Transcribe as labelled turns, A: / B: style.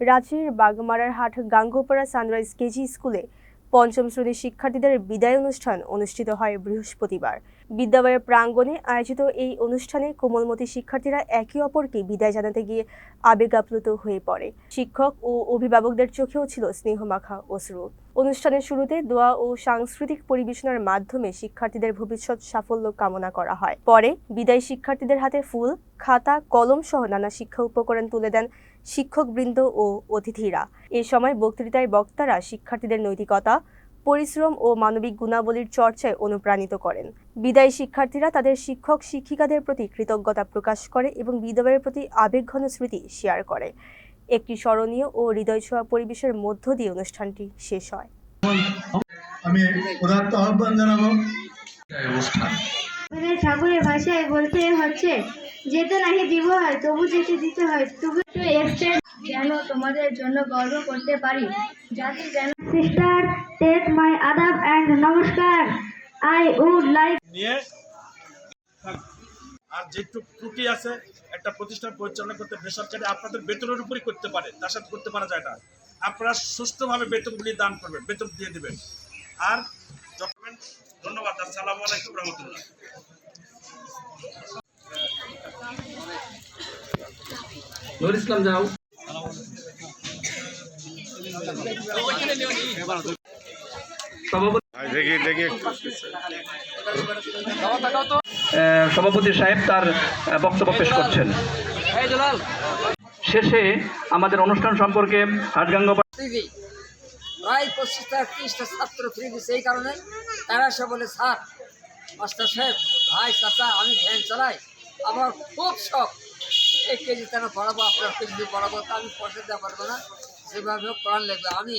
A: রাঁচির বাগমারার হাট Gangopara sunrise KG স্কুলে পঞ্চম শ্রেণির শিক্ষার্থীদের বিদায় অনুষ্ঠান অনুষ্ঠিত হয় বৃহস্পতিবার। বিদ্যালয়ের প্রাঙ্গণে আয়োজিত এই অনুষ্ঠানে কোমলমতি শিক্ষার্থীরা একে অপরকে বিদায় জানাতে গিয়ে আবেগাপ্লুত হয়ে পড়ে। শিক্ষক ও অভিভাবকদের চোখেও ছিল স্নেহমাখা অশ্রু। অনুষ্ঠানের শুরুতে দোয়া ও সাংস্কৃতিক পরিবেশনার মাধ্যমে শিক্ষার্থীদের ভবিষ্যৎ সাফল্য কামনা করা হয়। পরে বিদায়ী শিক্ষার্থীদের হাতে ফুল, খাতা, কলম সহ নানা শিক্ষা উপকরণ তুলে দেন শিক্ষকবৃন্দ ও অতিথিরা। এ সময় বক্তৃতায় বক্তারা শিক্ষার্থীদের নৈতিকতা পরিশ্রম ও মানবিক গুণাবলীর চর্চায় অনুপ্রাণিত করেন। বিদায়ী শিক্ষার্থীরা তাদের শিক্ষক শিক্ষিকাদের প্রতি কৃতজ্ঞতা প্রকাশ করে এবং বিদ্যালয়ের প্রতি আবেগঘন স্মৃতি শেয়ার করে। একটি স্মরণীয় ও হৃদয় ছোঁয়া পরিবেশের মধ্য দিয়ে অনুষ্ঠানটি শেষ হয়।
B: আমি উদাত্ত আহ্বান জানাব।
C: এই
D: আমাদের ঠাকুরের ভাষায় বলতে হচ্ছে যেতে নাহি দিব হয় তবু যেতে দিতে হয়। তবু একটু এক্সটেন্ড যেন তোমাদের জন্য গর্ব করতে পারি। যাতে যেন সিস্টার টেক মাই আদাব অ্যান্ড নমস্কার আই উড লাইক
E: নিয়ে আর যে টুক- ত্রুটি আছে একটা প্রতিষ্ঠান পরিচালনা করতে বেসরকারি আপনাদের বেতনের উপরই করতে পারে তার সাথে করতে পারা যায় না। আপনারা সুষ্ঠুভাবে বেতনগুলি দান করবেন বেতন দিয়ে দেবেন। আর যখন ধন্যবাদ আসসালামু আলাইকুম রহমতুল্লাহ।
F: নুর ইসলাম যাও সভাপতি সাহেব তার বক্তব্য পেশ করছেন। শেষে আমাদের অনুষ্ঠান সম্পর্কে হাটগাঙ্গ
G: প্রায় পঁচিশটা, ত্রিশটা ছাত্র ফ্রিবি সেই কারণে তারা সে বলে, স্যার, মাস্টার সাহেব, ভাই, চাচা, আমি ভ্যান চালাই। আমার খুব শখ। এক কেজি তেন পড়াবো আপনার কেজি পড়াবো তা আমি পয়সা দেওয়া পারব না। সেভাবে হোক পড়ান লাগবে। আমি